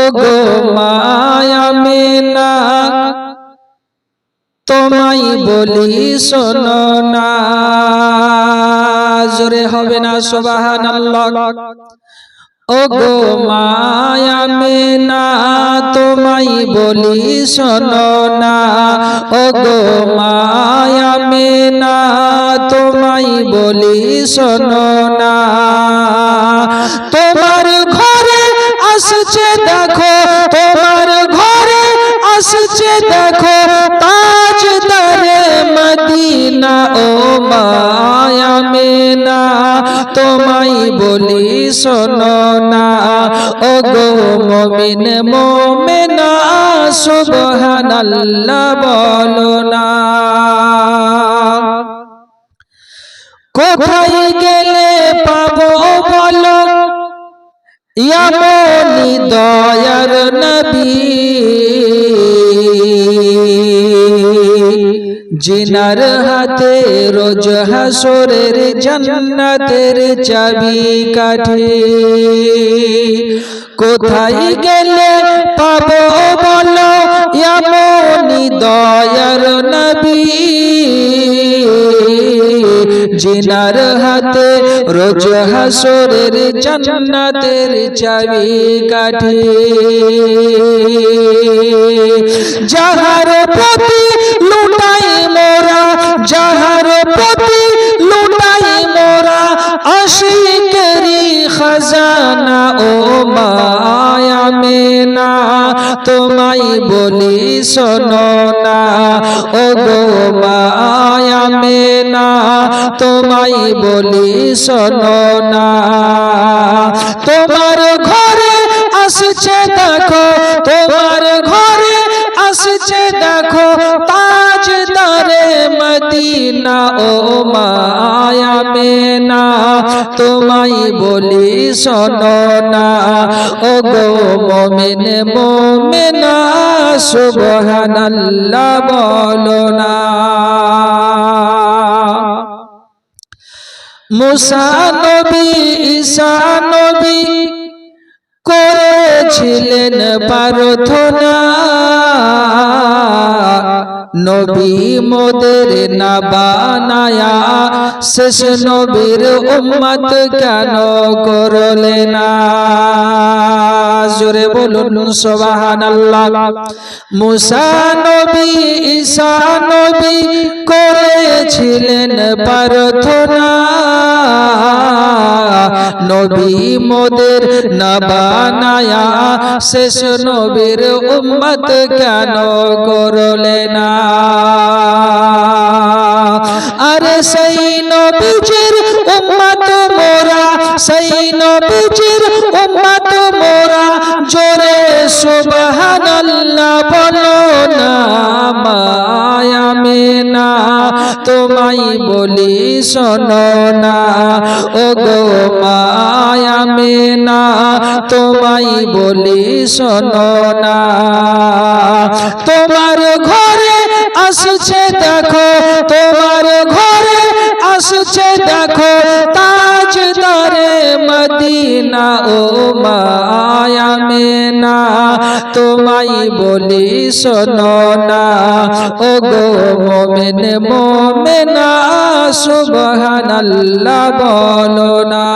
ও গো মায়ামিনা তোমায় বলি শোনো না। জোরে হবে না সোবাহান ও গো মায়ামিনা তোমায় বলি শোনো না। ও গো মায়ামিনা তোমায় বলি শোনো না। দেখো, তোমার ঘরে আসছে দেখো তাজদারে মদিনা ও মায়া মেনা। তোমায় বলি শোনো না ও গো মমিন মোমেনা, সুবহানাল্লাহ বলো না। কোথায় গেলে পাবো বলো? ইয়ামনি জিনার হাতে রোজ হাসরের জান্নাতের চাবি কাঠি। কোথায় গেলে পাবো বলো, ইয়ামনি দয়ার নবী। জিনার হাতে রোজ হাসরের জান্নাতের চাবি কাঠি। যাহার প্রতি লুটাই প্রতি লুটাই মোরা, আশিকেরি খাজানা ও মায়া মেনা। তোমায় বলি শোনো না ও গো মায়া মেনা। তোমায় বলি শোনো না। তোমার ঘরে আসছে দেখো, তোমার মদিনা ও মায়া মেনা। তোমায় বলি শোনো না। ও গো মমিন মোমেনা, সুবহানাল্লাহ বলো না। মুসা নবী, ঈসা নবী করেছিলেন প্রার্থনা। নবী মোদের না বানায়া, শেষ নবীর উম্মত কেন করলে না? জোরে বলুন, সুবহানাল্লাহ। মুসা নবী, ঈসা নবী করেছিলেন প্রার্থনা। নবী মোদের না বানায়া শেষ নবীর উম্মত কেন করলে না? আরে সেই নবীজির উম্মত মোরা, সেই নবীজির তোমায় বলি শোনো না। ও গো মায়া মেনা, তোমায় বলি শোনো না। তোমার ঘরে আসছে দেখো, তোমার ঘরে আসছে দেখো তাজদারে মদিনা ও মেনা তোমায় বলি শোনো না। ও গো মোমেন মোমেনা সুবহানাল্লাহ বলো না।